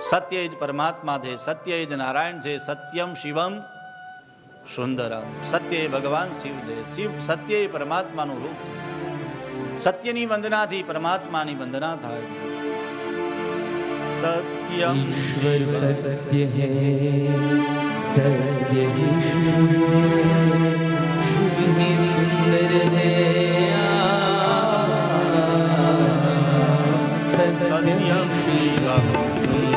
સત્ય જ પરમાત્મા છે સત્ય જ નારાયણ છે સત્યમ શિવમ સુંદરમ. સત્ય ભગવાન શિવ છે. શિવ સત્ય એ પરમાત્માનું રૂપ છે. સત્યની વંદનાથી પરમાત્માની વંદના થાય સત્યમ સત્ય સત્ય હે સુંદર હે સત્યમ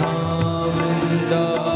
Mahavrinda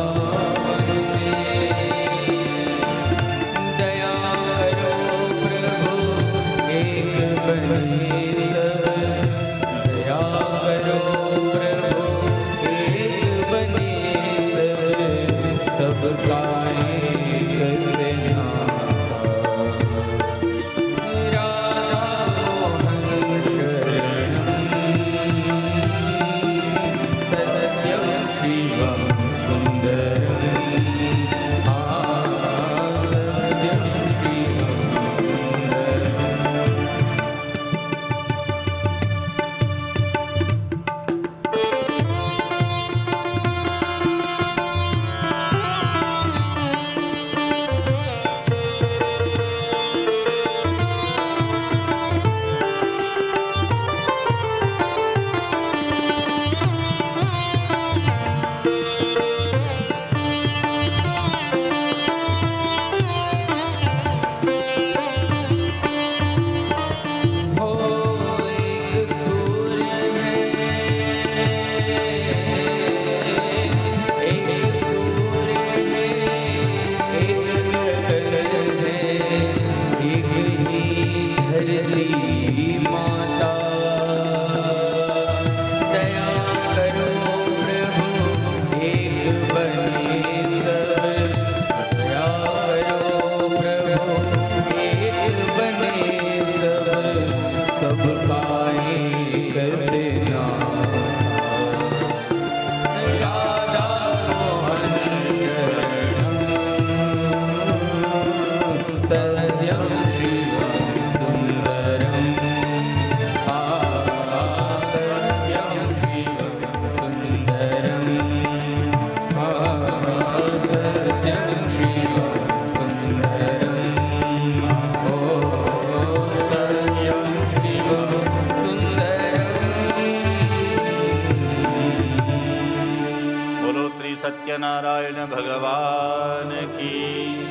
સત્યનારાયણ ભગવાન કી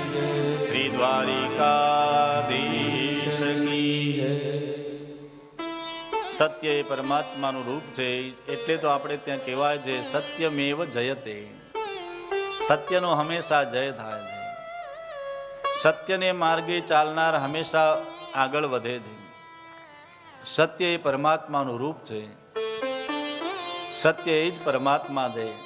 શ્રી દ્વારિકાધીશ સત્ય એ પરમાત્માનું રૂપ છે, એટલે તો આપણે ત્યાં કહેવાય છે, સત્યમેવ જયતે. સત્યનો હંમેશા જય થાય છે. સત્યને માર્ગે ચાલનાર હંમેશા આગળ વધે છે. સત્ય એ પરમાત્માનું રૂપ છે. સત્ય એ જ પરમાત્મા છે.